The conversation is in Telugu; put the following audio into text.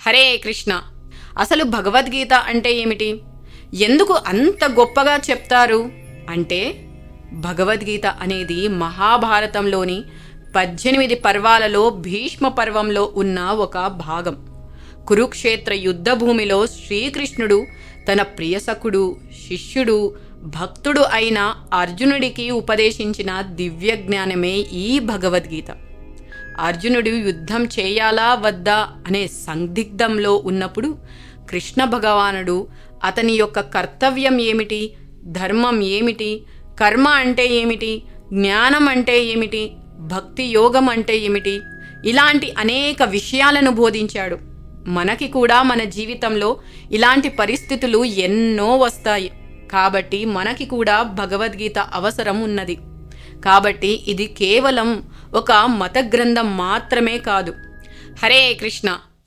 హరే కృష్ణ. అసలు భగవద్గీత అంటే ఏమిటి? ఎందుకు అంత గొప్పగా చెప్తారు? అంటే భగవద్గీత అనేది మహాభారతంలోని పద్దెనిమిది పర్వాలలో భీష్మ పర్వంలో ఉన్న ఒక భాగం. కురుక్షేత్ర యుద్ధ భూమిలో శ్రీకృష్ణుడు తన ప్రియసకుడు శిష్యుడు భక్తుడు అయిన అర్జునుడికి ఉపదేశించిన దివ్య జ్ఞానమే ఈ భగవద్గీత. అర్జునుడు యుద్ధం చేయాలా వద్దా అనే సందిగ్ధంలో ఉన్నప్పుడు కృష్ణ భగవానుడు అతని యొక్క కర్తవ్యం ఏమిటి? ధర్మం ఏమిటి? కర్మ అంటే ఏమిటి? జ్ఞానం అంటే ఏమిటి? భక్తి యోగం అంటే ఏమిటి? ఇలాంటి అనేక విషయాలను బోధించాడు. మనకి కూడా మన జీవితంలో ఇలాంటి పరిస్థితులు ఎన్నో వస్తాయి. కాబట్టి మనకి కూడా భగవద్గీత అవసరం ఉన్నది. కాబట్టి ఇది కేవలం ఒక మత గ్రంథం మాత్రమే కాదు. హరే కృష్ణ.